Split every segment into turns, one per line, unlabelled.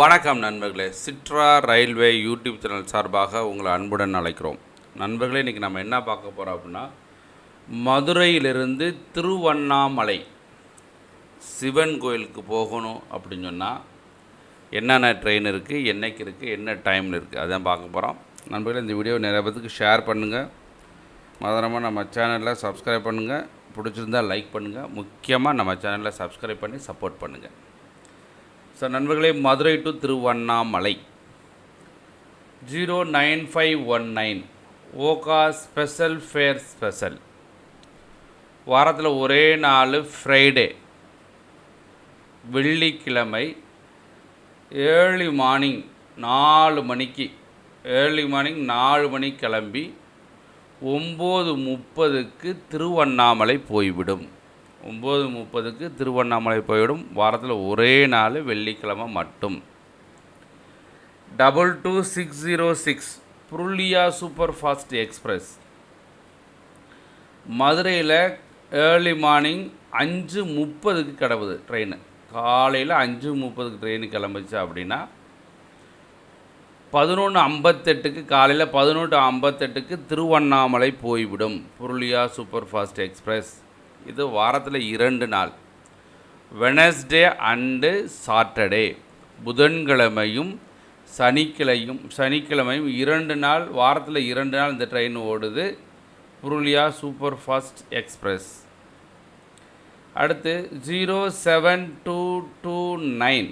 வணக்கம் நண்பர்களே. சிட்ரா railway YouTube channel சார்பாக உங்களை அன்புடன் அழைக்கிறோம். நண்பர்களே இன்றைக்கி நம்ம என்ன பார்க்க போகிறோம் அப்படின்னா மதுரையிலிருந்து திருவண்ணாமலை சிவன் கோயிலுக்கு போகணும் அப்படின்னு சொன்னால் என்னென்ன ட்ரெயின் இருக்குது என்னைக்கு இருக்குது என்ன டைமில் இருக்குது அதான் பார்க்க போகிறோம் நண்பர்களே இந்த வீடியோ நிறைய பேத்துக்கு ஷேர் பண்ணுங்கள் மதுரமாக நம்ம சேனலில் சப்ஸ்கிரைப் பண்ணுங்கள் பிடிச்சிருந்தா லைக் பண்ணுங்கள் முக்கியமாக நம்ம சேனலில் சப்ஸ்கிரைப் பண்ணி சப்போர்ட் பண்ணுங்கள் சார் நண்பர்களே Madurai to Tiruvannamalai. Zero nine five one nine Okha special fare special வாரத்தில் ஒரே நாள் ஃப்ரைடே வெள்ளிக்கிழமை ஏர்லி மார்னிங் நாலு மணிக்கு ஏர்லி மார்னிங் நாலு மணிக்கு கிளம்பி ஒம்பது முப்பதுக்கு திருவண்ணாமலை போய்விடும். ஒம்பது முப்பதுக்கு திருவண்ணாமலை போய்விடும் வாரத்தில் ஒரே நாள் வெள்ளிக்கிழமை மட்டும். Double two six zero six Purulia super fast express. மதுரையில் ஏர்லி மார்னிங் அஞ்சு முப்பதுக்கு கிடவுது ட்ரெயின். காலையில் அஞ்சு முப்பதுக்கு ட்ரெயின் கிளம்பிச்சு அப்படின்னா பதினொன்று ஐம்பத்தெட்டுக்கு காலையில் பதினொன்று ஐம்பத்தெட்டுக்கு திருவண்ணாமலை போய்விடும். Purulia super fast express. இது வாரத்தில் இரண்டு நாள். வெனஸ்டே அண்டு சாட்டர்டே புதன்கிழமையும் சனிக்கிழையும் சனிக்கிழமையும் இரண்டு நாள் வாரத்தில் இரண்டு நாள் இந்த ட்ரெயின் ஓடுது. புருலியா சூப்பர் ஃபாஸ்ட் எக்ஸ்பிரஸ் அடுத்து zero seven two two nine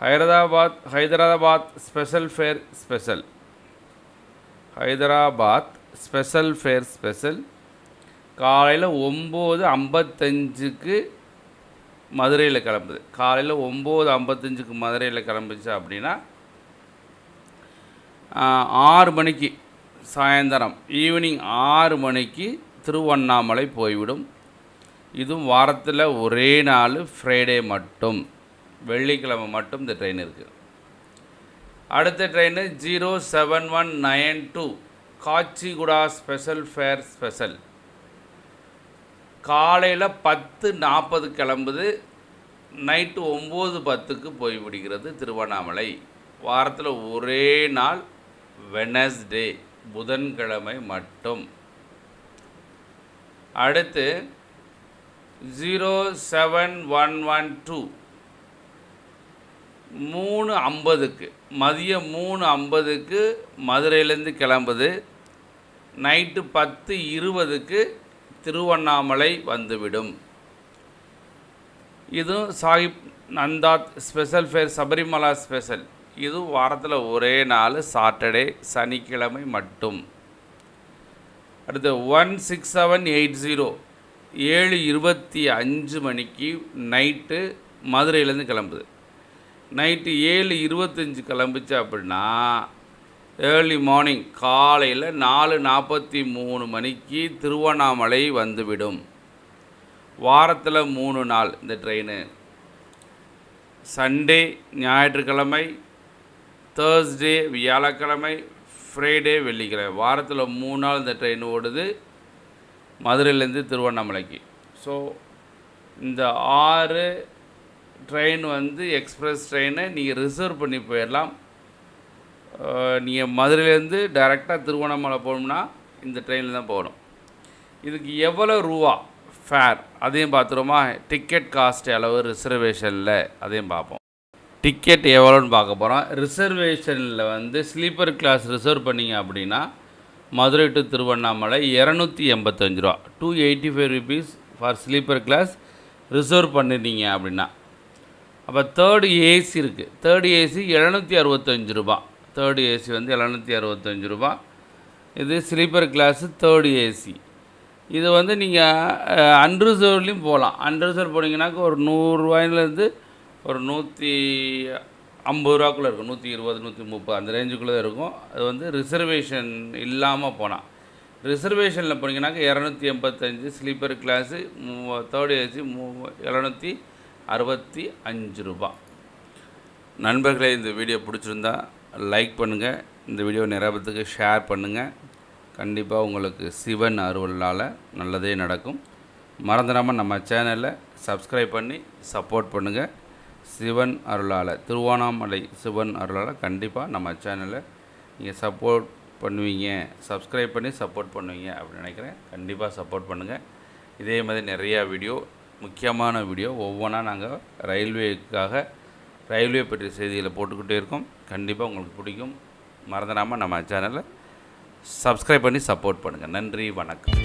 Hyderabad Hyderabad special fare special Hyderabad special fare special காலையில் ஒம்பது ஐம்பத்தஞ்சுக்கு மதுரையில் கிளம்புது. காலையில் ஒம்பது ஐம்பத்தஞ்சுக்கு மதுரையில் கிளம்புச்சு அப்படின்னா ஆறு மணிக்கு சாயந்தரம் ஈவினிங் ஆறு மணிக்கு திருவண்ணாமலை போய்விடும். இதுவும் வாரத்தில் ஒரே நாள் ஃப்ரைடே மட்டும். வெள்ளிக்கிழமை மட்டும் இந்த ட்ரெயின் இருக்குது அடுத்த train zero seven one nine two Kacheguda special fare special. காலையில் பத்து நாற்பது கிளம்புது நைட்டு ஒம்பது பத்துக்கு போய்விடுகிறது திருவண்ணாமலை. வாரத்தில் ஒரே நாள் வெனஸ்டே புதன்கிழமை மட்டும். அடுத்து zero seven one one two மூணு ஐம்பதுக்கு மதியம் மூணு ஐம்பதுக்கு மதுரையிலேருந்து கிளம்புது நைட்டு பத்து இருபதுக்கு திருவண்ணாமலை வந்துவிடும். இதுவும் Sahib Nanded special fare Sabarimala special. இது வாரத்தில் ஒரே நாள் சாட்டர்டே சனிக்கிழமை மட்டும். அடுத்து one six seven eight zero ஏழு இருபத்தி அஞ்சு மணிக்கு நைட்டு மதுரையிலேருந்து கிளம்புது. நைட்டு ஏழு இருபத்தஞ்சி கிளம்புச்சு அப்படின்னா ஏர்லி மார்னிங் காலையில் நாலு நாற்பத்தி மூணு மணிக்கு திருவண்ணாமலை வந்துவிடும். வாரத்தில் மூணு நாள் இந்த ட்ரெயின். சண்டே ஞாயிற்றுக்கிழமை தேர்ஸ்டே வியாழக்கிழமை ஃப்ரைடே வெள்ளிக்கிழமை. வாரத்தில் மூணு நாள் இந்த ட்ரெயின் ஓடுது மதுரையிலேருந்து திருவண்ணாமலைக்கு. ஸோ இந்த ஆறு ட்ரெயின் வந்து எக்ஸ்ப்ரெஸ் ட்ரெயினை நீங்கள் ரிசர்வ் பண்ணி போயிடலாம் நீங்கள் மதுரையிலேருந்து டைரெக்டாக திருவண்ணாமலை போகணும்னா இந்த ட்ரெயினில் தான் போகணும். இதுக்கு எவ்வளோ ரூபா ஃபேர் அதையும் பார்த்துருமா டிக்கெட் காஸ்ட் அளவு ரிசர்வேஷனில் அதையும் பார்ப்போம். டிக்கெட் எவ்வளோன்னு பார்க்க போகிறோம் ரிசர்வேஷனில் வந்து ஸ்லீப்பர் கிளாஸ் ரிசர்வ் பண்ணிங்க அப்படின்னா மதுரை டு திருவண்ணாமலை இரநூத்தி எண்பத்தஞ்சு ரூபா. Two eighty five rupees for sleeper class reserve பண்ணிட்டீங்க அப்படின்னா. அப்போ தேர்டு ஏசி இருக்குது தேர்டு ஏசி எழுநூற்றி அறுபத்தஞ்சு ரூபா. தேர்டு ஏசி வந்து எழுநூற்றி அறுபத்தஞ்சு ரூபா. இது ஸ்லீப்பர் கிளாஸு தேர்டு ஏசி இது வந்து நீங்கள் அன்ரிசர்வ்லேயும் போகலாம் அன்ரிசர்வ் போனீங்கன்னாக்கா ஒரு நூறுரூவாயிலேருந்து ஒரு நூற்றி ஐம்பது ரூபாக்குள்ளே இருக்கும். நூற்றி இருபது நூற்றி முப்பது அந்த ரேஞ்சுக்குள்ளே இருக்கும். அது வந்து ரிசர்வேஷன் இல்லாமல் போனால் ரிசர்வேஷனில் போனீங்கன்னாக்கா இரநூத்தி எண்பத்தஞ்சு ஸ்லீப்பர் கிளாஸு மூ தேர்டு ஏசி மூ எழுநூற்றி அறுபத்தி அஞ்சு ரூபா. நண்பர்களே இந்த வீடியோ பிடிச்சிருந்தா லைக் பண்ணுங்கள் இந்த வீடியோ நிரபத்துக்கு ஷேர் பண்ணுங்கள் கண்டிப்பாக உங்களுக்கு சிவன் அருவலால் நல்லதே நடக்கும். மறந்துடாமல் நம்ம சேனலை சப்ஸ்கிரைப் பண்ணி சப்போர்ட் பண்ணுங்கள் சிவன் அருளால் திருவண்ணாமலை சிவன் அருளால் கண்டிப்பாக நம்ம சேனலை நீங்கள் சப்போர்ட் பண்ணுவீங்க. சப்ஸ்கிரைப் பண்ணி சப்போர்ட் பண்ணுவீங்க அப்படின்னு நினைக்கிறேன். கண்டிப்பாக சப்போர்ட் பண்ணுங்கள் இதே மாதிரி நிறையா வீடியோ முக்கியமான வீடியோ ஒவ்வொன்றா நாங்கள் ரயில்வேக்காக ரயில்வே பற்றிய செய்திகளை போட்டுக்கிட்டே இருக்கோம். கண்டிப்பாக உங்களுக்கு பிடிக்கும். மறந்துடாமல் நம்ம சேனலை சப்ஸ்கிரைப் பண்ணி சப்போர்ட் பண்ணுங்கள் நன்றி வணக்கம்.